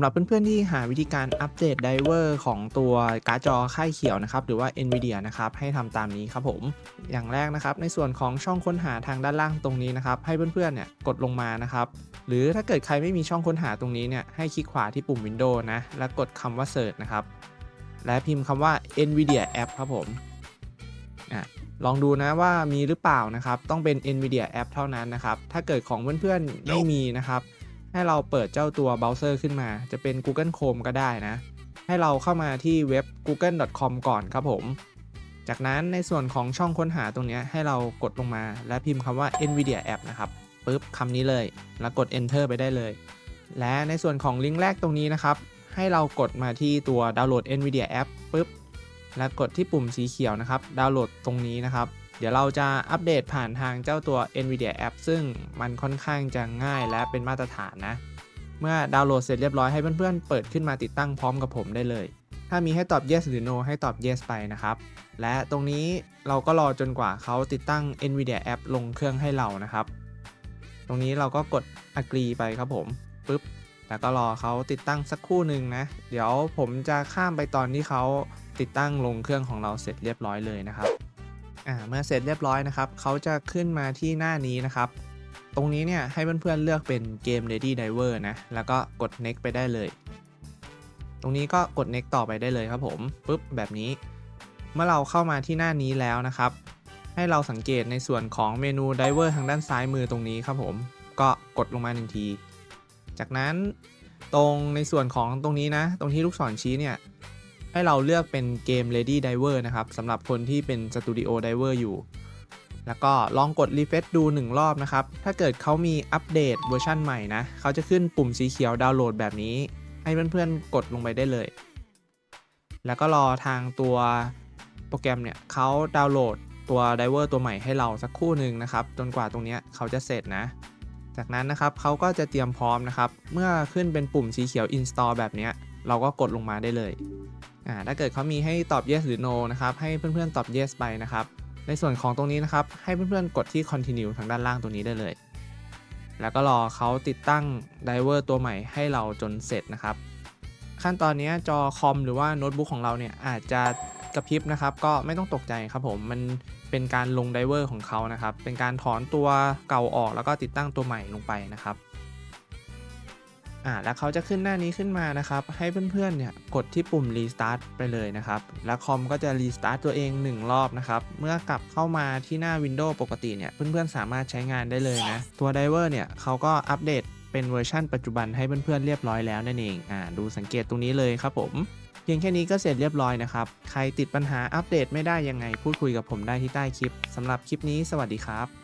ำหรับเพื่อนๆที่หาวิธีการอัปเดตไดเวอร์ของตัวการ์ดจอค่ายเขียวนะครับหรือว่า NVIDIA นะครับให้ทำตามนี้ครับผมอย่างแรกนะครับในส่วนของช่องค้นหาทางด้านล่างตรงนี้นะครับให้เพื่อนๆเนี่ยกดลงมานะครับหรือถ้าเกิดใครไม่มีช่องค้นหาตรงนี้เนี่ยให้คลิกขวาที่ปุ่ม Windows นะแล้วกดคำว่า Search นะครับและพิมพ์คำว่า NVIDIA App ครับผมลองดูนะว่ามีหรือเปล่านะครับ ต้องเป็น NVIDIA App เท่านั้นนะครับ ถ้าเกิดของเพื่อนๆไม่มีนะครับ ให้เราเปิดเจ้าตัวเบราว์เซอร์ขึ้นมา จะเป็น Google Chrome ก็ได้นะ ให้เราเข้ามาที่เว็บ google.com ก่อนครับผม จากนั้นในส่วนของช่องค้นหาตรงนี้ให้เรากดลงมา และพิมพ์คำว่า NVIDIA App นะครับปุ๊บคำนี้เลย แล้วกด Enter ไปได้เลย และในส่วนของลิงก์แรกตรงนี้นะครับ ให้เรากดมาที่ตัวดาวน์โหลด NVIDIA App ปุ๊บ แล้วกดที่ปุ่มสีเขียวนะครับ ดาวน์โหลดตรงนี้นะครับ เดี๋ยวเราจะอัปเดตผ่านทางเจ้าตัว NVIDIA App ซึ่งมันค่อนข้างจะง่ายและเป็นมาตรฐานนะ เมื่อดาวน์โหลดเสร็จเรียบร้อยให้เพื่อนๆเปิดขึ้นมาติดตั้งพร้อมกับผมได้เลย ถ้ามีให้ตอบ yes หรือ no ให้ตอบ yes ไปนะครับ และตรงนี้เราก็รอจนกว่าเขาติดตั้ง NVIDIA App ลงเครื่องให้เรานะครับ ตรงนี้เราก็กด agree ไปครับผมปุ๊บแล้วก็รอเขาติดตั้งสักครู่หนึ่งนะ เดี๋ยวผมจะข้ามไปตอนที่เขาติดตั้งลงเครื่องของเราเสร็จเรียบร้อยเลยนะครับ อ่าเมื่อเสร็จเรียบร้อยนะครับเขาจะขึ้นมาที่หน้านี้นะครับ ตรงนี้เนี่ยให้เพื่อนๆเลือกเป็นเกม Ready Diver นะ แล้วก็กด next ไปได้เลย ตรงนี้ก็กด next ต่อไปได้เลยครับผมปุ๊บแบบนี้ เมื่อเราเข้ามาที่หน้านี้แล้วนะครับ ให้เราสังเกตในส่วนของเมนู Diver ทางด้านซ้ายมือตรงนี้ครับผม ก็กดลงมาหนึ่งที จากนั้นตรงในส่วนของตรงนี้นะ ตรงที่ลูกศรชี้เนี่ย ให้เราเลือกเป็นเกม Ready Diver นะครับสำหรับคนที่เป็น Studio Diver อยู่ แล้วก็ลองกด Refresh ดู 1 รอบนะครับ ถ้าเกิดเขามีอัปเดตเวอร์ชันใหม่นะเขาจะขึ้นปุ่มสีเขียวดาวน์โหลดแบบนี้ ให้เพื่อนๆกดลงไปได้เลย แล้วก็รอทางตัวโปรแกรมเนี่ยเขาดาวน์โหลดตัว Diver ตัวใหม่ให้เราสักคู่หนึ่งนะครับ จนกว่าตรงนี้เขาจะเสร็จนะ จากนั้นนะครับเขาก็จะเตรียมพร้อมนะครับ เมื่อขึ้นเป็นปุ่มสีเขียว install แบบนี้เราก็กดลงมาได้เลย อ่าถ้าเกิดเขามีให้ตอบ yes หรือ no นะครับให้เพื่อนๆตอบ yes ไปนะครับ ในส่วนของตรงนี้นะครับให้เพื่อนๆกดที่ continue ทางด้านล่างตรงนี้ได้เลย แล้วก็รอเขาติดตั้ง driver ตัวใหม่ให้เราจนเสร็จนะครับ ขั้นตอนนี้จอคอมหรือว่าโน้ตบุ๊กของเราเนี่ยอาจจะกระพริบนะครับ ก็ไม่ต้องตกใจครับผมมันเป็นการลงไดเวอร์ของเขานะครับ เป็นการถอนตัวเก่าออกแล้วก็ติดตั้งตัวใหม่ลงไปนะครับ อ่าแล้วเขาจะขึ้นหน้านี้ขึ้นมานะครับ ให้เพื่อนๆเนี่ยกดที่ปุ่ม Restart ไปเลยนะครับ แล้วคอมก็จะ Restart ตัวเอง 1 รอบนะครับ เมื่อกลับเข้ามาที่หน้า Windows ปกติเนี่ย เพื่อนๆสามารถใช้งานได้เลยนะ ตัว Diver เนี่ยเขาก็อัปเดตเป็นเวอร์ชั่นปัจจุบันให้เพื่อนๆเรียบร้อยแล้วนั่นเองอ่าดูสังเกตตรงนี้เลยครับผมเพียงแค่นี้ก็เสร็จเรียบร้อยนะครับ ใครติดปัญหาอัปเดตไม่ได้ยังไง พูดคุยกับผมได้ที่ใต้คลิปสำหรับคลิปนี้สวัสดีครับ